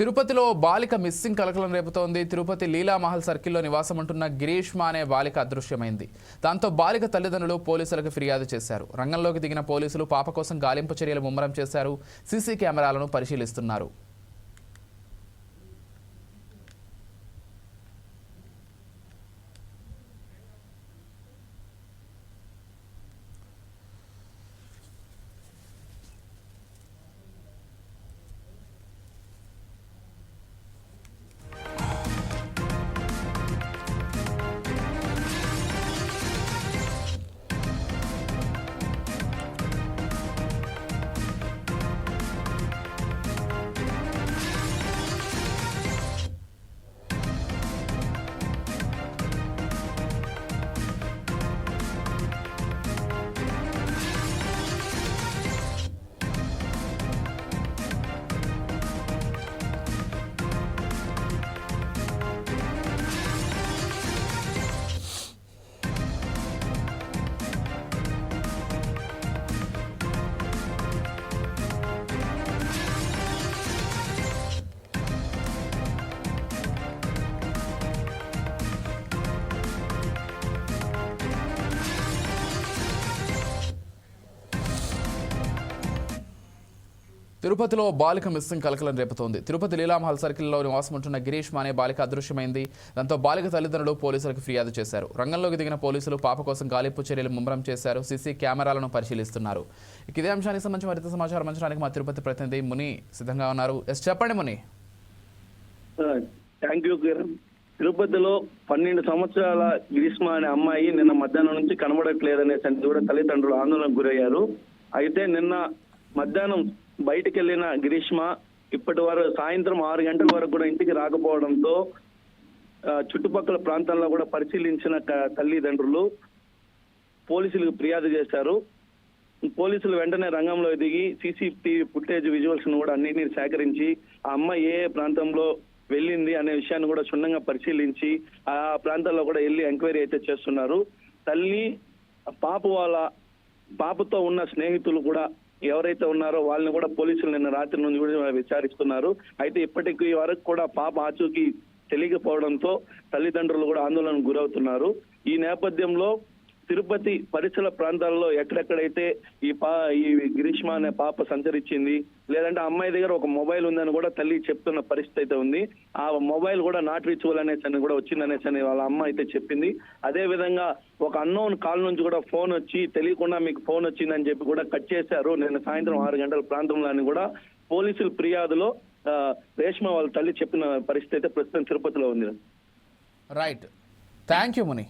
తిరుపతిలో బాలిక మిస్సింగ్ కలకలం రేపుతోంది. తిరుపతి లీలామహల్ సర్కిల్లో నివాసం ఉంటున్న అనే బాలిక అదృశ్యమైంది. దాంతో బాలిక తల్లిదండ్రులు పోలీసులకు ఫిర్యాదు చేశారు. రంగంలోకి దిగిన పోలీసులు పాప కోసం గాలింపు చర్యలు ముమ్మరం చేశారు. సీసీ కెమెరాలను పరిశీలిస్తున్నారు. తిరుపతిలో బాలిక మిస్సింగ్ కలకలం రేపుతోంది. తిరుపతి లీలామహల్ సర్కిల్లో నివాసం ఉంటున్న గిరీష్ అనే బాలిక అదృశ్యమైంది. దాంతో బాలిక తల్లిదండ్రులు పోలీసులకు ఫిర్యాదు చేశారు. రంగంలోకి దిగిన పోలీసులు పాప కోసం గాలింపు చర్యలు ముమ్మరం చేశారు. సీసీ కెమెరాలను పరిశీలిస్తున్నారు. ఇదే అంశానికి సంబంధించి మరింత సమాచారం అందించడానికి మా తిరుపతి ప్రతినిధి ముని సిద్ధంగా ఉన్నారు. ఎస్ చెప్పండి ముని. థ్యాంక్ యూ తిరుపతిలో పన్నెండు సంవత్సరాల గ్రీష్మ అనే అమ్మాయి నిన్న మధ్యాహ్నం నుంచి కనబడట్లేదనే సంగతి కూడా తల్లిదండ్రులు ఆందోళనకు గురయ్యారు. అయితే నిన్న మధ్యాహ్నం బయటికి వెళ్ళిన గ్రీష్మ ఇప్పటి వరకు సాయంత్రం ఆరు గంటల వరకు కూడా ఇంటికి రాకపోవడంతో చుట్టుపక్కల ప్రాంతాల్లో కూడా పరిశీలించిన తల్లిదండ్రులు పోలీసులకు ఫిర్యాదు చేశారు. పోలీసులు వెంటనే రంగంలో దిగి సీసీటీవీ ఫుటేజ్ విజువల్స్ను కూడా అన్నింటినీ సేకరించి ఆ అమ్మాయి ఏ ఏ ప్రాంతంలో వెళ్ళింది అనే విషయాన్ని కూడా క్షుణ్ణంగా పరిశీలించి ఆ ప్రాంతాల్లో కూడా వెళ్ళి ఎంక్వైరీ అయితే చేస్తున్నారు. తల్లి పాప వాళ్ళ పాపతో ఉన్న స్నేహితులు కూడా ఎవరైతే ఉన్నారో వాళ్ళని కూడా పోలీసులు నిన్న రాత్రి నుంచి కూడా విచారిస్తున్నారు. అయితే ఇప్పటికీ వరకు కూడా పాప ఆచూకీ తెలియకపోవడంతో తల్లిదండ్రులు కూడా ఆందోళనకు గురవుతున్నారు. ఈ నేపథ్యంలో తిరుపతి పరిసర ప్రాంతాల్లో ఎక్కడెక్కడైతే ఈ పా ఈ గ్రీష్మ అనే పాప సంచరించింది లేదంటే అమ్మాయి దగ్గర ఒక మొబైల్ ఉందని కూడా తల్లి చెప్తున్న పరిస్థితి అయితే ఉంది. ఆ మొబైల్ కూడా నాట్ రిచువల్ అనేసి అని కూడా వచ్చిందనేసి అని వాళ్ళ అమ్మ అయితే చెప్పింది. అదే విధంగా ఒక అన్నోన్ కాల్ నుంచి కూడా ఫోన్ వచ్చి తెలియకుండా మీకు ఫోన్ వచ్చిందని చెప్పి కూడా కట్ చేశారు. నిన్న సాయంత్రం ఆరు గంటల ప్రాంతంలో అని కూడా పోలీసులు ఫిర్యాదులో రేష్మ వాళ్ళ తల్లి చెప్పిన పరిస్థితి అయితే ప్రస్తుతం తిరుపతిలో ఉంది. Right thank you Muni